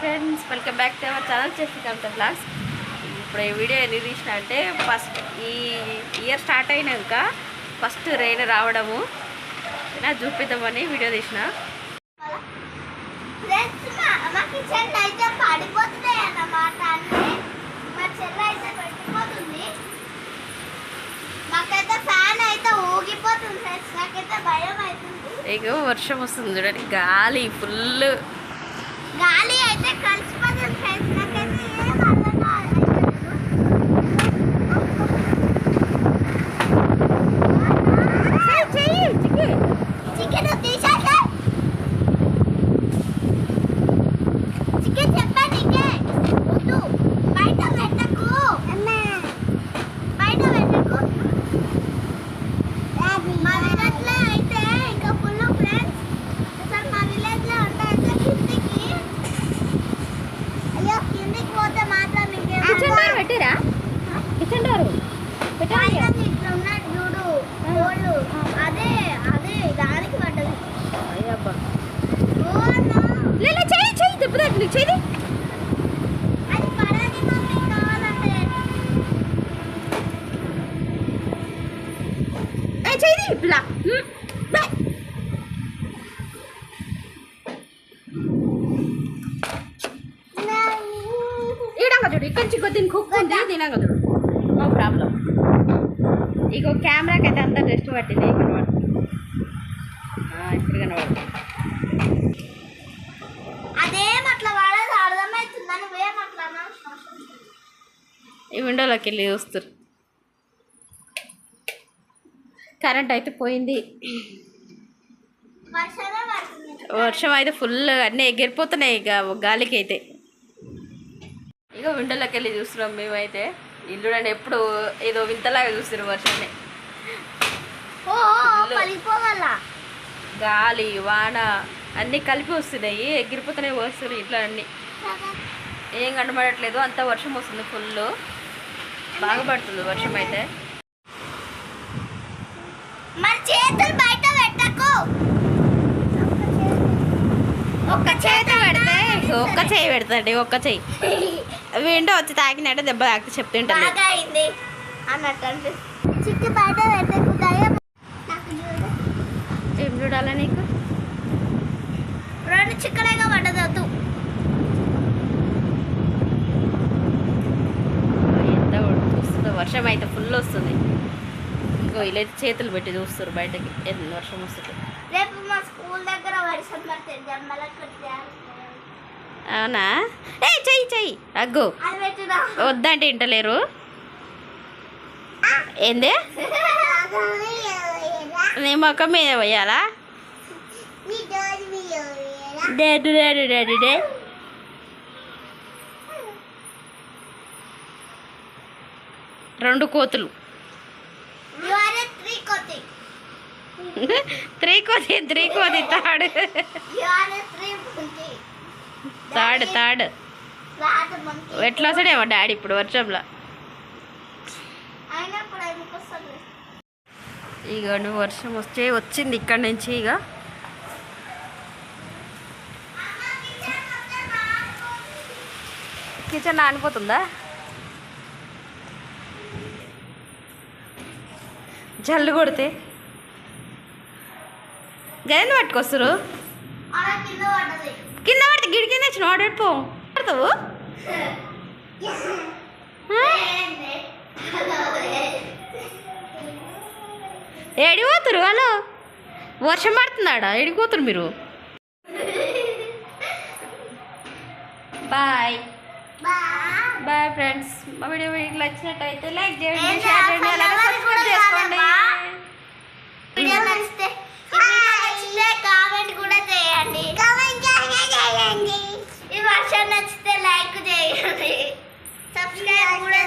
Friends welcome back to our channel చేసి Kavitha blogs ఇప్పుడు ఈ వీడియో ఎందుకు తీసిన అంటే ఫస్ట్ ఈ ఇయర్ స్టార్ట్ అయినాక ఫస్ట్ రెయిన్ రావడము. నా చూపిద్దామని వీడియో తీసిన. ఇక వర్షం వస్తుంది చూడండి గాలి ఫుల్ గాలి అయితే కలిసిపోతుంది ఫ్రెండ్స్. దెబ్బతాడు నీకు ఇప్పుడు చూడు ఇక్కడి నుంచి కుక్ ఉంది చూడు. నో ప్రాబ్లం ఇగో కెమెరాకి అయితే అంతా రెస్ట్ పట్టింది కనబడుతుంది ఇప్పుడు కనబడుతుంది. ఈ విండోలోకి వెళ్ళి చూస్తారు కరెంట్ అయితే పోయింది. వర్షం అయితే ఫుల్ అన్నీ ఎగిరిపోతున్నాయి ఇక గాలికి అయితే. ఇక విండోలోకి వెళ్ళి చూస్తున్నాం మేమైతే. ఇల్లు చూడండి ఎప్పుడు ఏదో వింతలాగా చూస్తారు వర్షాన్ని. గాలి వాన అన్నీ కలిపి వస్తున్నాయి. ఎగిరిపోతున్నాయి వస్తున్నాయి ఇట్లా అన్నీ. ఏం కనబడట్లేదు. అంత వర్షం వస్తుంది ఫుల్ బాగా పడుతుంది వర్షం అయితే. బయట పెట్టకు. ఒక్క చేతి పెడితే ఒక్క చేయి పెడతాండి ఒక్క చేయి. విండో వచ్చి తాకినట్టే దెబ్బ తాకితే చెప్తుంటాను ఏం చూడాలా నీకు? రెండు చిక్కలేగా వర్షం అయితే ఫుల్ వస్తుంది. ఇంకో ఇలా చేతులు పెట్టి చూస్తారు బయటకి. ఎంత వర్షం వస్తుంది? రేపు మా స్కూల్ దగ్గర వర్షం అవునా? ఏ చెయ్యి చెయ్యి. అగ్గు. వద్దంటే ఇంటలేరు. ఏంది? నీ మొక్క మీద పోయాలా? డేడు డేడు డేడు. రెండు కోతులు. త్రీ కోతి. త్రీ కోతి తాడు తాడు. తాడు ఎట్లా వస్తాడేమో డాడీ ఇప్పుడు వర్షంలో. ఇక నువ్వు వర్షం వచ్చే వచ్చింది ఇక్కడ నుంచి ఇక కిచెన్ నానిపోతుందా జల్లు కొడితే? గదిని పట్టుకొస్తారు? కింద పడితే గిడి కింద వచ్చిన వాడు పో పడతావు? ఏడిపోతురు హలో వర్షం పడుతున్నాడా ఏడిపోతురు మీరు? బాయ్. బాయ్. ఫ్రెండ్స్. మా వీడియో మీకు నచ్చినట్టయితే లైక్ చేయండి? షేర్ చేయండి. వీడియో నచ్చితే లైక్ చేయండి. సబ్స్క్రైబ్ కూడా